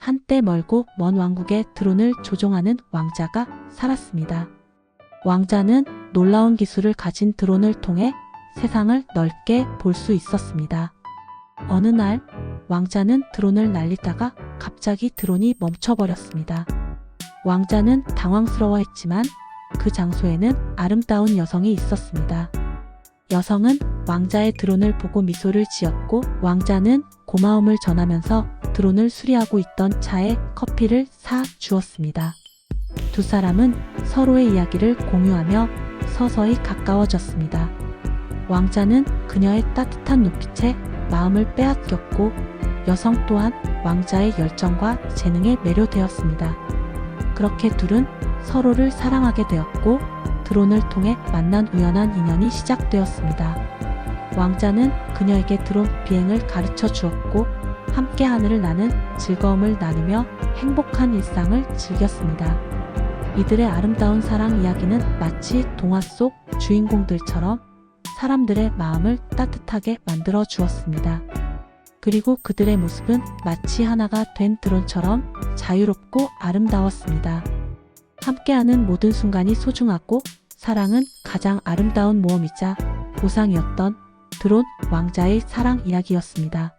한때 멀고 먼 왕국의 드론을 조종하는 왕자가 살았습니다. 왕자는 놀라운 기술을 가진 드론을 통해 세상을 넓게 볼 수 있었습니다. 어느 날 왕자는 드론을 날리다가 갑자기 드론이 멈춰버렸습니다. 왕자는 당황스러워했지만 그 장소에는 아름다운 여성이 있었습니다. 여성은 왕자의 드론을 보고 미소를 지었고 왕자는 고마움을 전하면서 드론을 수리하고 있던 차에 커피를 사 주었습니다. 두 사람은 서로의 이야기를 공유하며 서서히 가까워졌습니다. 왕자는 그녀의 따뜻한 눈빛에 마음을 빼앗겼고 여성 또한 왕자의 열정과 재능에 매료되었습니다. 그렇게 둘은 서로를 사랑하게 되었고 드론을 통해 만난 우연한 인연이 시작되었습니다. 왕자는 그녀에게 드론 비행을 가르쳐 주었고 함께 하늘을 나는 즐거움을 나누며 행복한 일상을 즐겼습니다. 이들의 아름다운 사랑 이야기는 마치 동화 속 주인공들처럼 사람들의 마음을 따뜻하게 만들어 주었습니다. 그리고 그들의 모습은 마치 하나가 된 드론처럼 자유롭고 아름다웠습니다. 함께하는 모든 순간이 소중하고 사랑은 가장 아름다운 모험이자 보상이었던 드론 왕자의 사랑 이야기였습니다.